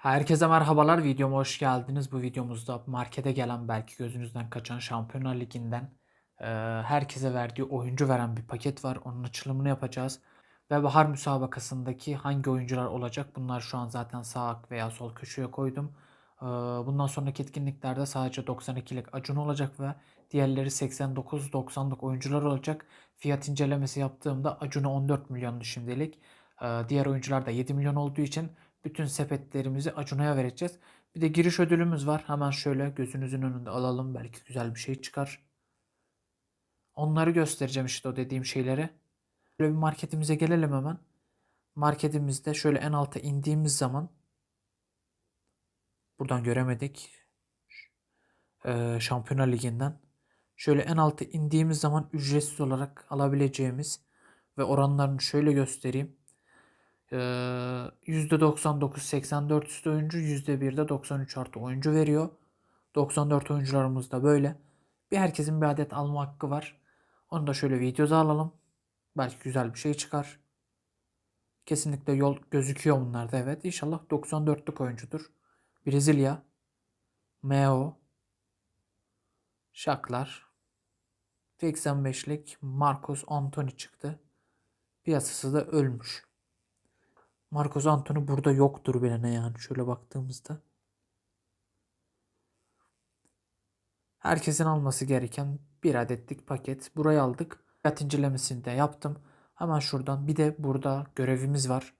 Herkese merhabalar. Videoma hoş geldiniz. Bu videomuzda markete gelen belki gözünüzden kaçan Şampiyonlar Ligi'nden e, herkese verdiği oyuncu veren bir paket var. Onun açılımını yapacağız. Ve bahar müsabakasındaki hangi oyuncular olacak? Bunlar şu an zaten sağ veya sol köşeye koydum. E, bundan sonraki etkinliklerde sadece 92'lik Acun olacak ve diğerleri 89-90'lık oyuncular olacak. Fiyat incelemesi yaptığımda Acun'a 14 milyon şimdilik. E, diğer oyuncular da 7 milyon olduğu için bütün sepetlerimizi Acuna'ya vereceğiz. Bir de giriş ödülümüz var. Hemen şöyle gözünüzün önünde alalım. Belki güzel bir şey çıkar. Onları göstereceğim işte o dediğim şeyleri. Böyle bir marketimize gelelim hemen. Marketimizde şöyle en alta indiğimiz zaman buradan göremedik. Ee, Şampiyonlar Ligi'nden. Şöyle en alta indiğimiz zaman ücretsiz olarak alabileceğimiz ve oranlarını şöyle göstereyim. Ee, %99 84 üstü oyuncu, %1 de 93 artı oyuncu veriyor. 94 oyuncularımız da böyle. Bir herkesin bir adet alma hakkı var. Onu da şöyle videoda alalım. Belki güzel bir şey çıkar. Kesinlikle yol gözüküyor bunlarda evet. İnşallah 94'lük oyuncudur. Brezilya. Meo. Şaklar. 85'lik Marcos Antony çıktı. Piyasası da ölmüş. Marcos Antony burada yoktur bile ne yani şöyle baktığımızda. Herkesin alması gereken bir adetlik paket. Burayı aldık. Fiyat incelemesini de yaptım. Hemen şuradan bir de burada görevimiz var.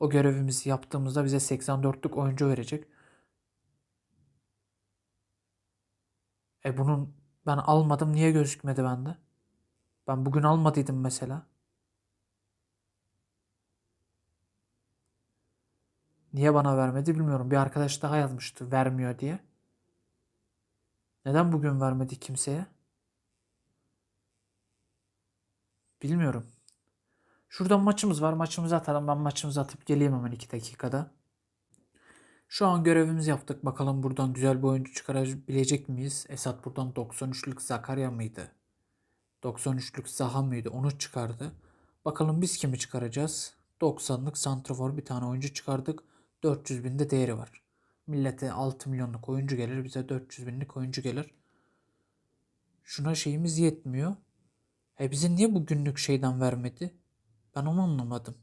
O görevimizi yaptığımızda bize 84'lük oyuncu verecek. E bunun ben almadım niye gözükmedi bende? Ben bugün almadıydım mesela. Niye bana vermedi bilmiyorum. Bir arkadaş daha yazmıştı vermiyor diye. Neden bugün vermedi kimseye? Bilmiyorum. Şurada maçımız var. Maçımızı atalım. Ben maçımızı atıp geleyim hemen 2 dakikada. Şu an görevimizi yaptık. Bakalım buradan güzel bir oyuncu çıkarabilecek miyiz? Esat buradan 93'lük Zakarya mıydı? 93'lük Zaha mıydı? Onu çıkardı. Bakalım biz kimi çıkaracağız? 90'lık Santrafor bir tane oyuncu çıkardık. 400 binde değeri var. Millete 6 milyonluk oyuncu gelir. Bize 400 binlik oyuncu gelir. Şuna şeyimiz yetmiyor. E bize niye bu günlük şeyden vermedi? Ben onu anlamadım.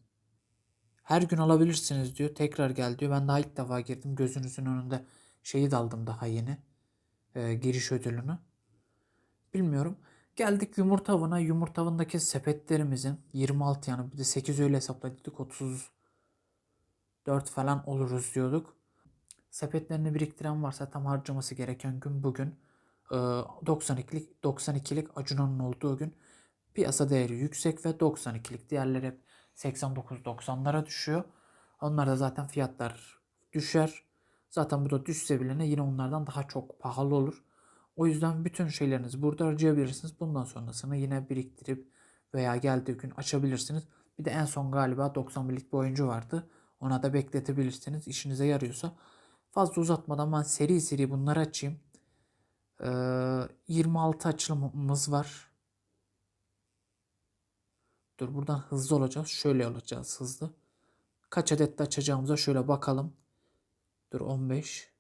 Her gün alabilirsiniz diyor. Tekrar gel diyor. Ben daha ilk defa girdim. Gözünüzün önünde şeyi de aldım daha yeni. E, giriş ödülünü. Bilmiyorum. Geldik yumurta avına. Yumurta avındaki sepetlerimizin 26 yani bir de 8 öyle hesapladık. 30 4 falan oluruz diyorduk. Sepetlerini biriktiren varsa tam harcaması gereken gün bugün. 92'lik 92'lik Acuna'nın olduğu gün piyasa değeri yüksek ve 92'lik diğerleri hep 89-90'lara düşüyor. Onlar da zaten fiyatlar düşer. Zaten bu da düşse bile yine onlardan daha çok pahalı olur. O yüzden bütün şeylerinizi burada harcayabilirsiniz. Bundan sonrasını yine biriktirip veya geldiği gün açabilirsiniz. Bir de en son galiba 91'lik bir oyuncu vardı. Ona da bekletebilirsiniz. İşinize yarıyorsa. Fazla uzatmadan ben seri seri bunları açayım. Ee, 26 açılımımız var. Dur buradan hızlı olacağız. Şöyle olacağız hızlı. Kaç adet de açacağımıza şöyle bakalım. Dur 15.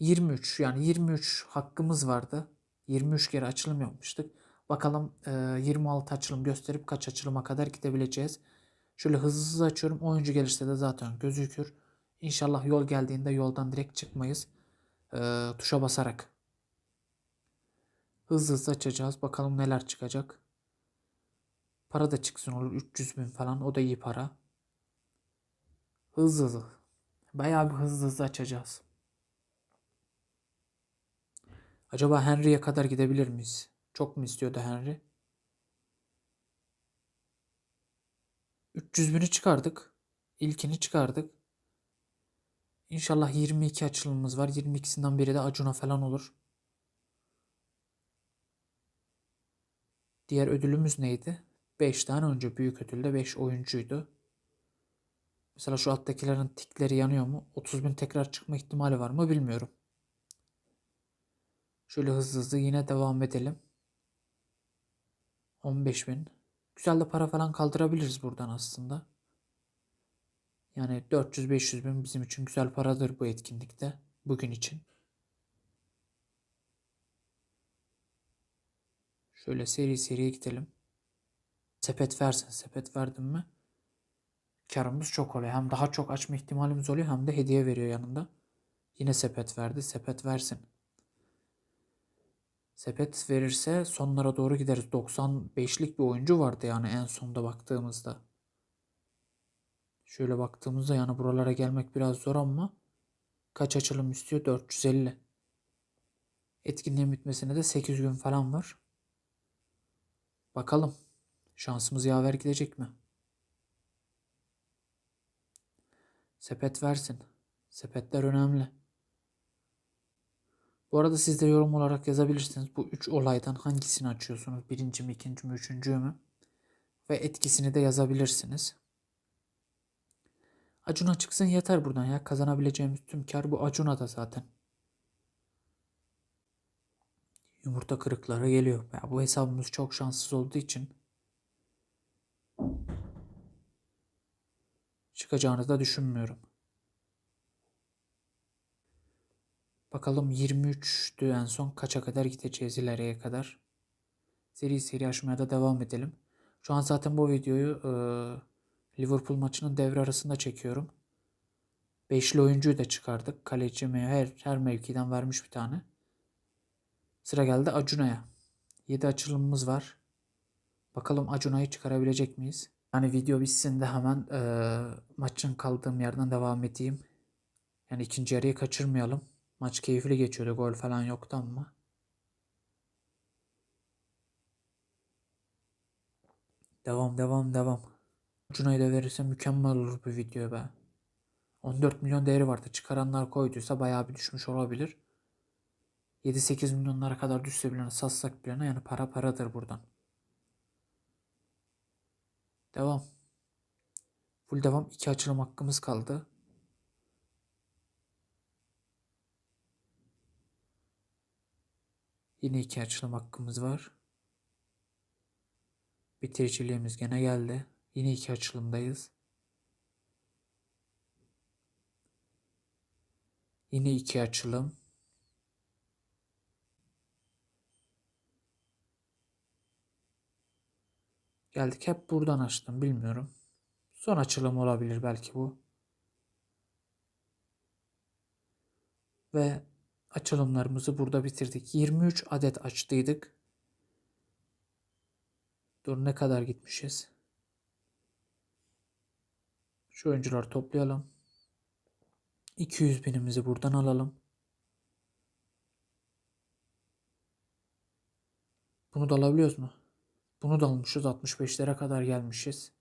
23 yani 23 hakkımız vardı. 23 kere açılım yapmıştık. Bakalım e, 26 açılım gösterip kaç açılıma kadar gidebileceğiz. Şöyle hızlı hızlı açıyorum. Oyuncu gelirse de zaten gözükür. İnşallah yol geldiğinde yoldan direkt çıkmayız. Ee, tuşa basarak. Hızlı hızlı açacağız. Bakalım neler çıkacak. Para da çıksın olur. 300 bin falan. O da iyi para. Hızlı hızlı. Bayağı bir hızlı hızlı açacağız. Acaba Henry'e kadar gidebilir miyiz? Çok mu istiyordu Henry? 300 bini çıkardık. İlkini çıkardık. İnşallah 22 açılımımız var. 22'sinden biri de Acun'a falan olur. Diğer ödülümüz neydi? 5 tane önce büyük ödülde 5 oyuncuydu. Mesela şu alttakilerin tikleri yanıyor mu? 30 bin tekrar çıkma ihtimali var mı bilmiyorum. Şöyle hızlı hızlı yine devam edelim. 15 bin. Güzel de para falan kaldırabiliriz buradan aslında. Yani 400-500 bin bizim için güzel paradır bu etkinlikte. Bugün için. Şöyle seri seri gidelim. Sepet versin. Sepet verdim mi? Karımız çok oluyor. Hem daha çok açma ihtimalimiz oluyor hem de hediye veriyor yanında. Yine sepet verdi. Sepet versin. Sepet verirse sonlara doğru gideriz. 95'lik bir oyuncu vardı yani en sonda baktığımızda. Şöyle baktığımızda yani buralara gelmek biraz zor ama kaç açılım istiyor? 450. Etkinliğin bitmesine de 8 gün falan var. Bakalım şansımız yaver gidecek mi? Sepet versin. Sepetler önemli. Bu arada siz de yorum olarak yazabilirsiniz. Bu üç olaydan hangisini açıyorsunuz? Birinci mi, ikinci mi, üçüncü mü? Ve etkisini de yazabilirsiniz. Acuna çıksın yeter buradan ya. Kazanabileceğimiz tüm kar bu Acuna da zaten. Yumurta kırıkları geliyor. Ya bu hesabımız çok şanssız olduğu için çıkacağını da düşünmüyorum. Bakalım 23'tü en son kaça kadar gideceğiz ileriye kadar. Seri seri aşmaya da devam edelim. Şu an zaten bu videoyu e, Liverpool maçının devre arasında çekiyorum. Beşli oyuncuyu da çıkardık. Kaleci her, her mevkiden vermiş bir tane. Sıra geldi Acuna'ya. 7 açılımımız var. Bakalım Acuna'yı çıkarabilecek miyiz? Hani video bitsin de hemen e, maçın kaldığım yerden devam edeyim. Yani ikinci yarıyı kaçırmayalım. Maç keyifli geçiyordu. Gol falan yoktu ama. Devam devam devam. Cuna'yı da verirse mükemmel olur bu video be. 14 milyon değeri vardı. Çıkaranlar koyduysa bayağı bir düşmüş olabilir. 7-8 milyonlara kadar düşse bile satsak bile yani para paradır buradan. Devam. Full devam. iki açılım hakkımız kaldı. Yine iki açılım hakkımız var. Bitiriciliğimiz gene geldi. Yine iki açılımdayız. Yine iki açılım. Geldik hep buradan açtım bilmiyorum. Son açılım olabilir belki bu. Ve açılımlarımızı burada bitirdik. 23 adet açtıydık. Dur ne kadar gitmişiz? Şu oyuncuları toplayalım. 200 binimizi buradan alalım. Bunu da alabiliyoruz mu? Bunu da almışız. 65'lere kadar gelmişiz.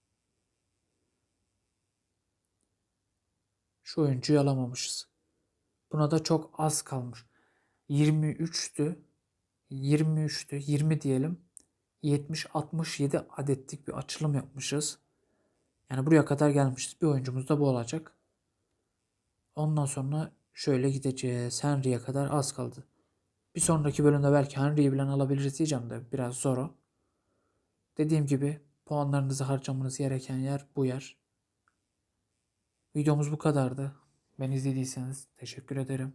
Şu oyuncuyu alamamışız. Buna da çok az kalmış. 23'tü. 23'tü. 20 diyelim. 70 67 adetlik bir açılım yapmışız. Yani buraya kadar gelmişiz. Bir oyuncumuz da bu olacak. Ondan sonra şöyle gideceğiz. Henry'e kadar az kaldı. Bir sonraki bölümde belki Henry'yi bilen alabiliriz diyeceğim de biraz zor o. Dediğim gibi puanlarınızı harcamanız gereken yer bu yer. Videomuz bu kadardı. Beni izlediyseniz teşekkür ederim.